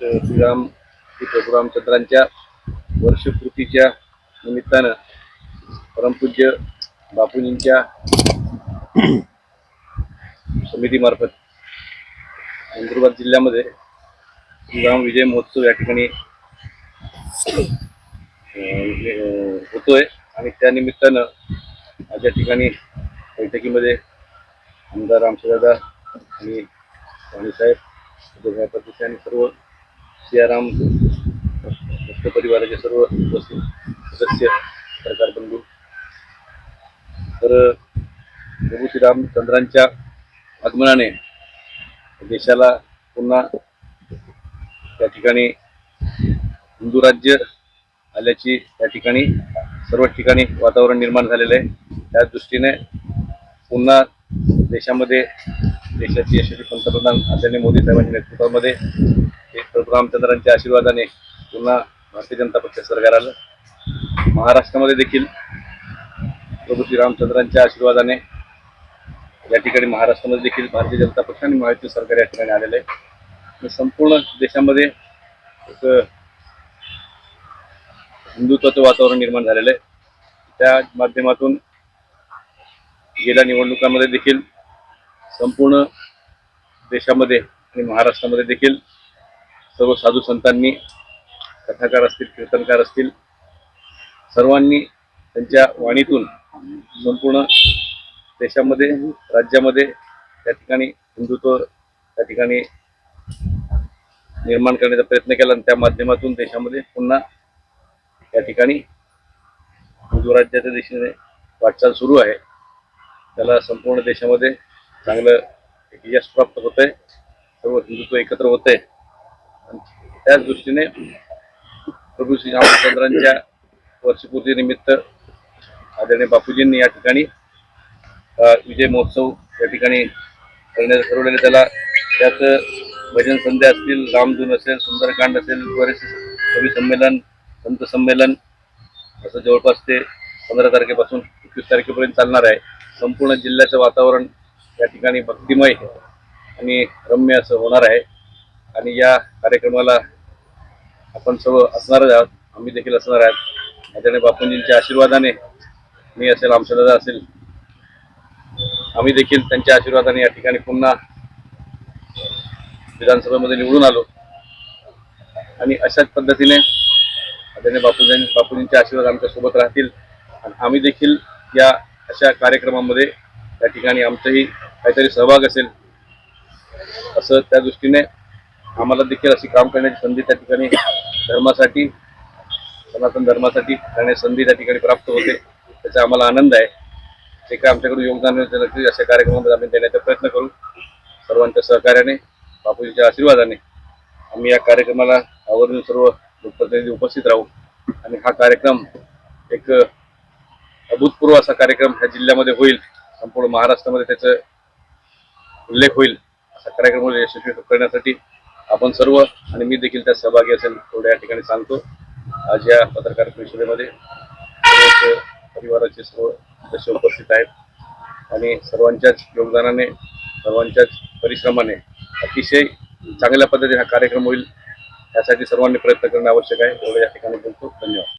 श्रीराम श्री प्रभू रामचंद्रांच्या वर्षपूर्तीच्या निमित्तानं परमपूज्य बापूजींच्या समितीमार्फत नंदुरबार जिल्ह्यामध्ये श्रीराम विजय महोत्सव या ठिकाणी होतोय. आणि त्या निमित्तानं आज या ठिकाणी बैठकीमध्ये आमदार रामशेदादा आणि वाणीसाहेब आणि सर्व सियाराम भक्त परिवाराचे सर्व उपस्थित सदस्य सरकार बंधू. तर प्रभू श्रीरामचंद्रांच्या आगमनाने देशाला पुन्हा त्या ठिकाणी हिंदू राज्य आल्याची त्या ठिकाणी सर्व ठिकाणी वातावरण निर्माण झालेलं आहे. त्या दृष्टीने पुन्हा देशामध्ये देशाचे यशस्वी पंतप्रधान आदरणीय मोदी साहेबांच्या नेतृत्वामध्ये रामचंद्रांच्या आशीर्वादाने पुन्हा भारतीय जनता पक्ष सरकार आलं. महाराष्ट्रामध्ये देखील प्रभू श्री रामचंद्रांच्या आशीर्वादाने या ठिकाणी महाराष्ट्रामध्ये देखील भारतीय जनता पक्ष आणि महायुती सरकार या ठिकाणी आलेलं आहे. संपूर्ण देशामध्ये एक हिंदुत्वाचं वातावरण निर्माण झालेलं आहे. त्या माध्यमातून गेल्या निवडणुकांमध्ये देखील संपूर्ण देशामध्ये आणि महाराष्ट्रामध्ये देखील सर्व साधू संतांनी कथाकार असतील कीर्तनकार असतील सर्वांनी त्यांच्या वाणीतून संपूर्ण देशामध्ये राज्यामध्ये त्या ठिकाणी हिंदुत्व त्या ठिकाणी निर्माण करण्याचा प्रयत्न केला आणि त्या माध्यमातून देशामध्ये पुन्हा या ठिकाणी हिंदू राज्याच्या दिशेने वाटचाल सुरू आहे. त्याला संपूर्ण देशामध्ये चांगलं एक यश प्राप्त होत आहे सर्व हिंदुत्व एकत्र होत आहे त्याच दृष्टीने प्रभू श्री रामचंद्रांच्या वर्षपूर्तीनिमित्त आदरणीय बापूजींनी या ठिकाणी विजय महोत्सव या ठिकाणी करण्याचं ठरवलेलं त्याला त्यात भजन संध्या असतील रामधून असेल सुंदरकांड असेल बरेचसे कवी संमेलन संत संमेलन असं जवळपास ते पंधरा तारखेपासून एकवीस तारखेपर्यंत चालणार आहे. संपूर्ण जिल्ह्याचं वातावरण या ठिकाणी भक्तिमय आणि रम्य असं होणार आहे. आणि या कार्यक्रमाला आपण सर्व असणारच आहोत. आम्ही देखील असणार आहोत. आदरणीय बापूंजींच्या आशीर्वादाने मी असेल आमच्यादादा असेल. आम्ही देखील त्यांच्या आशीर्वादाने या ठिकाणी पुन्हा विधानसभेमध्ये निवडून आलो. आणि अशाच पद्धतीने आदरणीय बापूजी बापूजींचे आशीर्वाद आमच्यासोबत राहतील. आणि आम्ही देखील या अशा कार्यक्रमामध्ये त्या ठिकाणी आमचंही काहीतरी सहभाग असेल असं त्या दृष्टीने आम्हाला देखील अशी काम करण्याची संधी त्या ठिकाणी धर्मासाठी सनातन धर्मासाठी करण्याची संधी त्या ठिकाणी प्राप्त होते. त्याचा आम्हाला आनंद आहे. जे काय आमच्याकडून योगदान नक्की अशा कार्यक्रमामध्ये आम्ही देण्याचा प्रयत्न करू. सर्वांच्या सहकार्याने बापूजीच्या आशीर्वादाने आम्ही या कार्यक्रमाला आवर्जून सर्व लोकप्रतिनिधी उपस्थित राहू. आणि हा कार्यक्रम एक अभूतपूर्व असा कार्यक्रम ह्या जिल्ह्यामध्ये होईल. संपूर्ण महाराष्ट्रामध्ये त्याचं उल्लेख होईल. असा कार्यक्रम यशस्वी करण्यासाठी आपण सर्व आणि मी देखील त्यात सहभागी असेल एवढ्या या ठिकाणी सांगतो. आज या पत्रकार परिषदेमध्ये परिवाराचे सर्व सदस्य उपस्थित आहेत आणि सर्वांच्याच योगदानाने सर्वांच्याच परिश्रमाने अतिशय चांगल्या पद्धतीने हा कार्यक्रम होईल यासाठी सर्वांनी प्रयत्न करणं आवश्यक आहे. एवढं या ठिकाणी बोलतो. धन्यवाद.